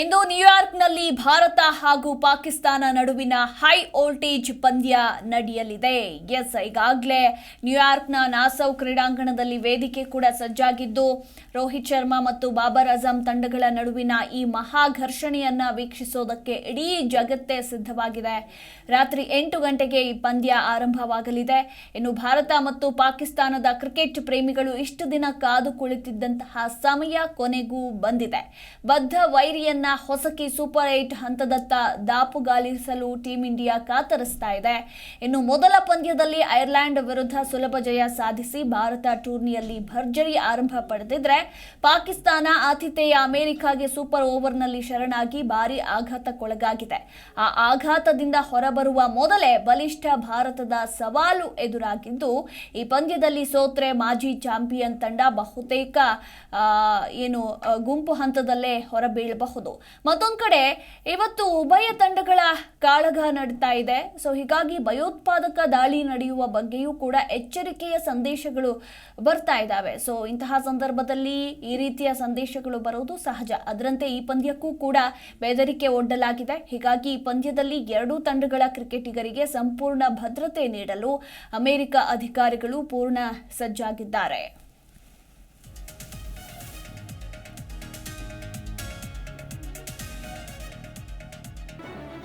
ಇಂದು ನ್ಯೂಯಾರ್ಕ್ನಲ್ಲಿ ಭಾರತ ಹಾಗೂ ಪಾಕಿಸ್ತಾನ ನಡುವಿನ high voltage ಪಂದ್ಯ ನಡೆಯಲಿದೆ. ಎಸ್, ಈಗಾಗಲೇ ನ್ಯೂಯಾರ್ಕ್ನ ನಾಸೌ ಕ್ರೀಡಾಂಗಣದಲ್ಲಿ ವೇದಿಕೆ ಕೂಡ ಸಜ್ಜಾಗಿದ್ದು, ರೋಹಿತ್ ಶರ್ಮಾ ಮತ್ತು ಬಾಬರ್ ಅಜಂ ತಂಡಗಳ ನಡುವಿನ ಈ ಮಹಾ ಘರ್ಷಣೆಯನ್ನ ವೀಕ್ಷಿಸೋದಕ್ಕೆ ಇಡೀ ಜಗತ್ತೇ ಸಿದ್ಧವಾಗಿದೆ. ರಾತ್ರಿ ಎಂಟು ಗಂಟೆಗೆ ಈ ಪಂದ್ಯ ಆರಂಭವಾಗಲಿದೆ. ಇನ್ನು ಭಾರತ ಮತ್ತು ಪಾಕಿಸ್ತಾನದ ಕ್ರಿಕೆಟ್ ಪ್ರೇಮಿಗಳು ಇಷ್ಟು ದಿನ ಕಾದು ಕುಳಿತಿದ್ದಂತಹ ಸಮಯ ಕೊನೆಗೂ ಬಂದಿದೆ. ಬದ್ಧ ವೈರಿಯನ್ನ ಹೊಸಕಿ ಸೂಪರ್ ಏಟ್ ಹಂತದತ್ತ ದಾಪುಗಾಲಿಸಲು ಟೀಂ ಇಂಡಿಯಾ ಕಾತರಿಸ್ತಾ ಇದೆ. ಇನ್ನು ಮೊದಲ ಪಂದ್ಯದಲ್ಲಿ ಐರ್ಲೆಂಡ್ ವಿರುದ್ಧ ಸುಲಭ ಜಯ ಸಾಧಿಸಿ ಭಾರತ ಟೂರ್ನಿಯಲ್ಲಿ ಭರ್ಜರಿ ಆರಂಭ ಪಡೆದಿದ್ರೆ ಪಾಕಿಸ್ತಾನ ಆತಿಥೇಯ ಅಮೆರಿಕಾಗೆ ಸೂಪರ್ ಓವರ್ನಲ್ಲಿ ಶರಣಾಗಿ ಭಾರಿ ಆಘಾತಕ್ಕೊಳಗಾಗಿದೆ. ಆ ಆಘಾತದಿಂದ ಹೊರಬರುವ ಮೊದಲೇ ಬಲಿಷ್ಠ ಭಾರತದ ಸವಾಲು ಎದುರಾಗಿದ್ದು, ಈ ಪಂದ್ಯದಲ್ಲಿ ಸೋತ್ರೆ ಮಾಜಿ ಚಾಂಪಿಯನ್ ತಂಡ ಬಹುತೇಕ ಏನು, ಗುಂಪು ಹಂತದಲ್ಲೇ ಹೊರಬೀಳಬಹುದು. ಮತ್ತೊಂದು ಕಡೆ ಇವತ್ತು ಉಭಯ ತಂಡಗಳ ಕಾಳಗ ನಡೀತಾ ಇದೆ. ಸೊ ಹೀಗಾಗಿ ಭಯೋತ್ಪಾದಕ ದಾಳಿ ನಡೆಯುವ ಬಗ್ಗೆಯೂ ಕೂಡ ಎಚ್ಚರಿಕೆಯ ಸಂದೇಶಗಳು ಬರ್ತಾ ಇದ್ದಾವೆ ಸೊ ಇಂತಹ ಸಂದರ್ಭದಲ್ಲಿ ಈ ರೀತಿಯ ಸಂದೇಶಗಳು ಬರುವುದು ಸಹಜ. ಅದರಂತೆ ಈ ಪಂದ್ಯಕ್ಕೂ ಕೂಡ ಬೆದರಿಕೆ ಒಡ್ಡಲಾಗಿದೆ. ಹೀಗಾಗಿ ಈ ಪಂದ್ಯದಲ್ಲಿ ಎರಡೂ ತಂಡಗಳ ಕ್ರಿಕೆಟಿಗರಿಗೆ ಸಂಪೂರ್ಣ ಭದ್ರತೆ ನೀಡಲು ಅಮೆರಿಕ ಅಧಿಕಾರಿಗಳು ಪೂರ್ಣ ಸಜ್ಜಾಗಿದ್ದಾರೆ.